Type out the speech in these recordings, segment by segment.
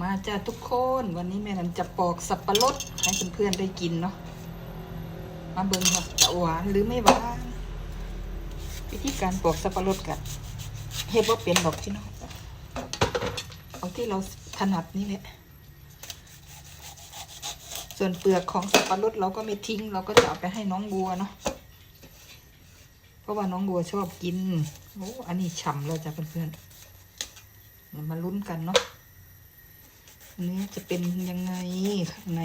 มาจ้าทุกคนวันนี้แม่นันจะปอกสับปะรดให้เพื่อนๆได้กินเนาะมาเบิ่งว่าจะหวานหรือไม่หวานวิธีการปอกสับปะรดกันเฮ็ดว่าเปลี่ยนดอกที่น้องเอาที่เราถนัดนี่แหละส่วนเปลือกของสับปะรดเราก็ไม่ทิ้ง เราก็จะเอาไปให้น้องบัวเนาะเพราะว่าน้องบัวชอบกินโอ้อันนี้ฉ่ำแล้วจ้ะเพื่อนๆมาลุ้นกันเนาะ เนื้อจะเป็นยังไงข้างใน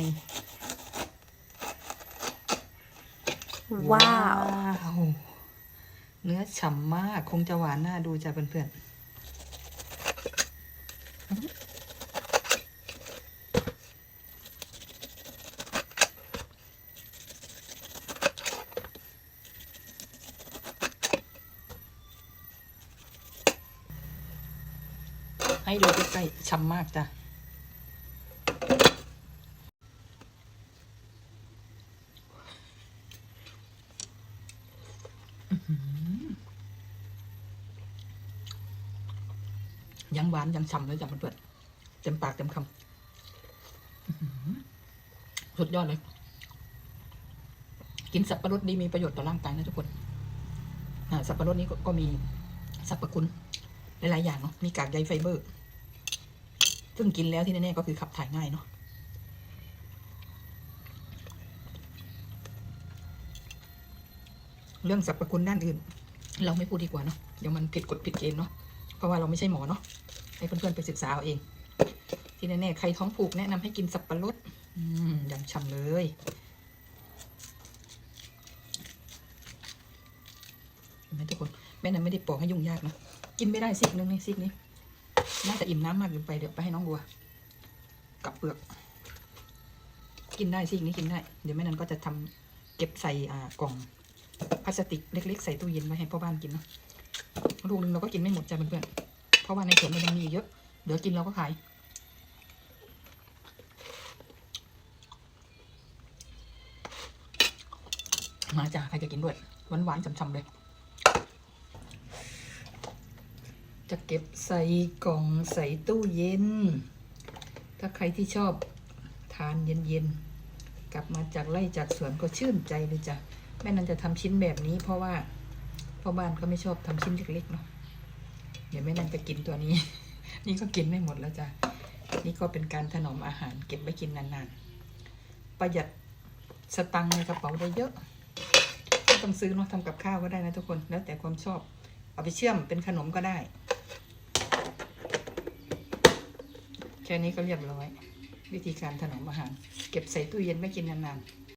ว้าววเนื้อฉ่ำมาก คงจะหวานน่าดูจ้ะเพื่อนๆให้ดูใกล้ๆฉ่ำมากจ้ะ ยังหวานยังฉ่ำเลยจ้ะเพื่อนเต็มปากเต็มคำสุดยอดเลย กินสับปะรดดีมีประโยชน์ต่อร่างกายนะทุกคนสับปะรดนี้ก็ก็มีสรรพคุณหลายๆอย่างเนาะมีกากใยไฟเบอร์ ซึ่งกินแล้วที่แน่ๆก็คือขับถ่ายง่ายเนาะ เรื่องสรรพคุณด้านอื่น เราไม่พูดดีกว่าเนาะเดี๋ยวมันผิดกฎผิดเกณฑ์เนาะเพราะว่าเราไม่ใช่หมอเนาะให้เพื่อนๆไปศึกษาเอาเอง ที่แน่ๆใครท้องผูกแนะนำให้กินสับปะรดย่างฉ่ำเลย เห็นไหมทุกคนแม่นั้นไม่ได้ปอกให้ยุ่งยากนะกินไม่ได้ซิกนึงนี่ซิกนี้น่าจะอิ่มน้ำมากเกินไปเดี๋ยวไปให้น้องบัวกับเปลือก กินได้ซิกนี้กินได้ เดี๋ยวแม่นั้นก็จะทำเก็บใส่อ่ากล่อง พลาสติกเล็ก ๆ ใส่ตู้เย็นไว้ให้พ่อบ้านกินเนาะลูกหนึ่งเราก็กินไม่หมดจ้ะเพื่อนๆเพราะว่าในสวนมันยังมีอีกเยอะ เดี๋ยวกินเราก็ขายมาจ้ะใครจะกินด้วยหวานๆฉ่ำๆเลย จะเก็บใส่กล่องใส่ตู้เย็น ถ้าใครที่ชอบทานเย็นๆกลับมาจากไร่จากสวนก็ชื่นใจเลยจ้ะ แม่นันจะทำชิ้นแบบนี้ เพราะว่าพ่อบ้านก็ไม่ชอบทำชิ้นเล็กๆเนาะเดี๋ยวแม่นันจะกินตัวนี้ นี่ก็กินไม่หมดแล้วจ้ะนี่ก็เป็นการถนอมอาหารเก็บไว้กินนานๆ ประหยัดสตังค์ในกระเป๋าได้เยอะไม่ต้องซื้อเนาะทำกับข้าวก็ได้นะทุกคน แล้วแต่ความชอบ เอาไปเชื่อมเป็นขนมก็ได้ แค่นี้ก็เรียบร้อย วิธีการถนอมอาหาร เก็บใส่ตู้เย็นไว้กินนานๆ